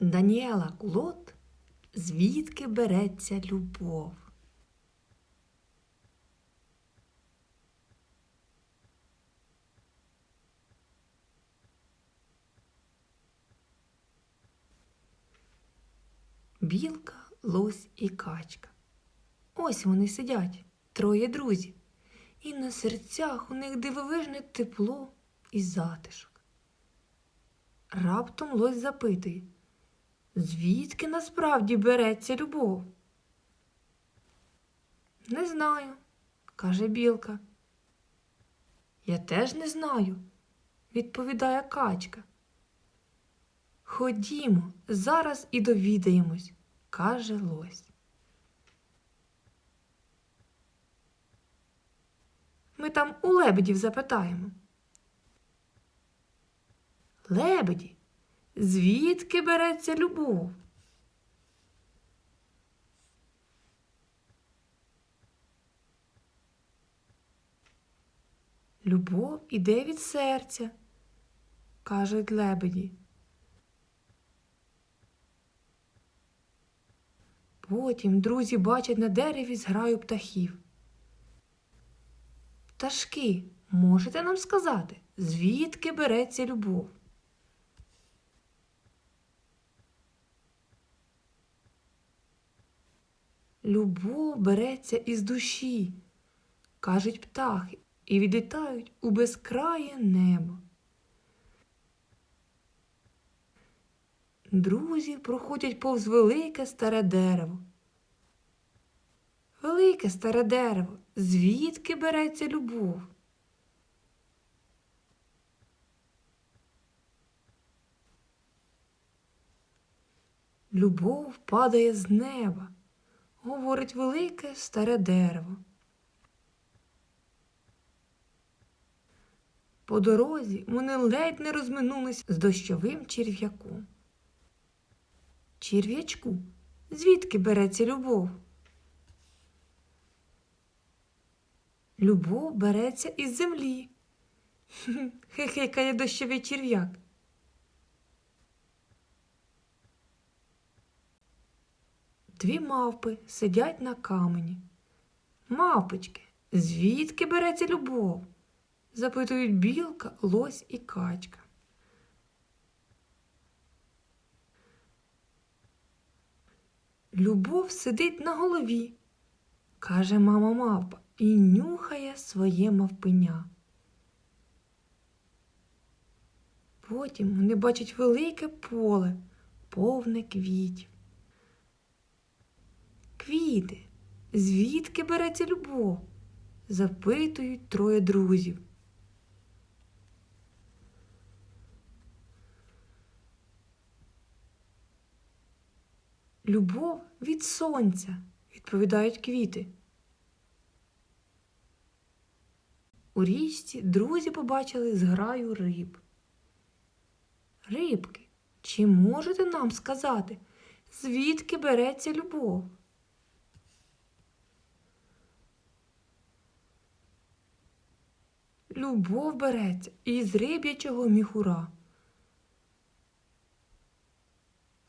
Даніела Кулот Звідки береться любов? Білка, лось і качка. Ось вони сидять, троє друзів, і на серцях у них дивовижне тепло і затишок. Раптом лось запитує, звідки насправді береться любов? Не знаю, каже білка. Я теж не знаю, відповідає качка. Ходімо, зараз і довідаємось, каже лось. Ми там у лебедів запитаємо. Лебеді, звідки береться любов? Любов іде від серця, кажуть лебеді. Потім друзі бачать на дереві зграю птахів. Пташки, можете нам сказати, звідки береться любов? Любов береться із душі, кажуть птахи, і відлітають у безкрає небо. Друзі проходять повз велике старе дерево. Велике старе дерево, звідки береться любов? Любов падає з неба, говорить велике старе дерево. По дорозі вони ледь не розминулись з дощовим черв'яком. Черв'ячку, звідки береться любов? Любов береться із землі. Хихикає дощовий черв'як. Дві мавпи сидять на камені. Мавпочки, звідки береться любов? запитують білка, лось і качка. Любов сидить на голові, каже мама мавпа і нюхає своє мавпеня. Потім вони бачать велике поле, повне квітів. Квіти, звідки береться любов? запитують троє друзів. Любов від сонця, відповідають квіти. У річці друзі побачили зграю риб. Рибки, чи можете нам сказати, звідки береться любов? Любов береться із риб'ячого міхура.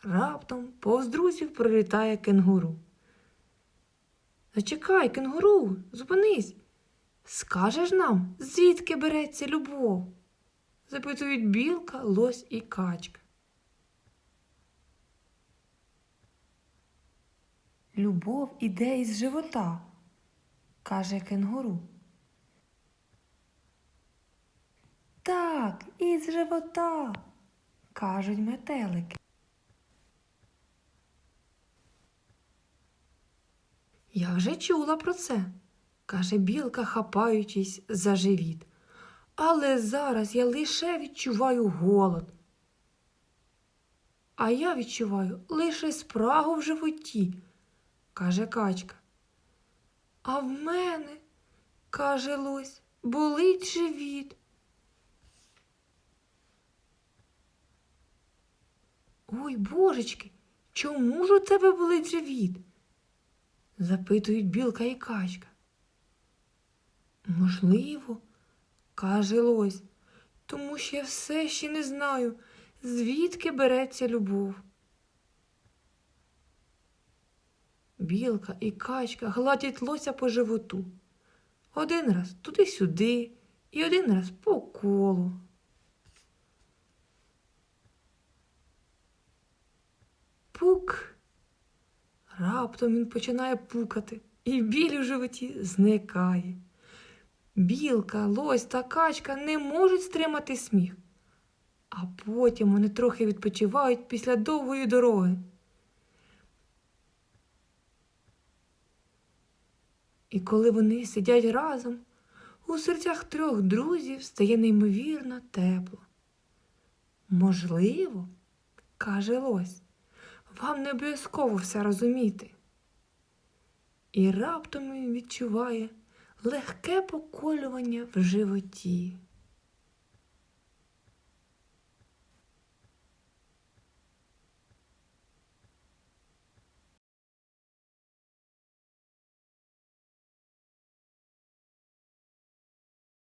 Раптом повз друзів пролітає кенгуру. Зачекай, кенгуру, зупинись. Скажеш нам, звідки береться любов? запитують білка, лось і качка. Любов іде із живота, каже кенгуру. Так, із живота, кажуть метелики. Я вже чула про це, каже білка, хапаючись за живіт. Але зараз я лише відчуваю голод. А я відчуваю лише спрагу в животі, каже качка. А в мене, каже лось, болить живіт. Ой, божечки, чому ж у тебе були дживіт? запитують білка і качка. Можливо, каже Лось, тому що я все ще не знаю, звідки береться любов. Білка і качка гладять лося по животу. Один раз туди-сюди і один раз по колу. Раптом він починає пукати, і біль у животі зникає. Білка, лось та качка не можуть стримати сміх, а потім вони трохи відпочивають після довгої дороги. І коли вони сидять разом, у серцях трьох друзів стає неймовірно тепло. Можливо, каже лось, вам не обов'язково все розуміти. І раптом він відчуває легке поколювання в животі.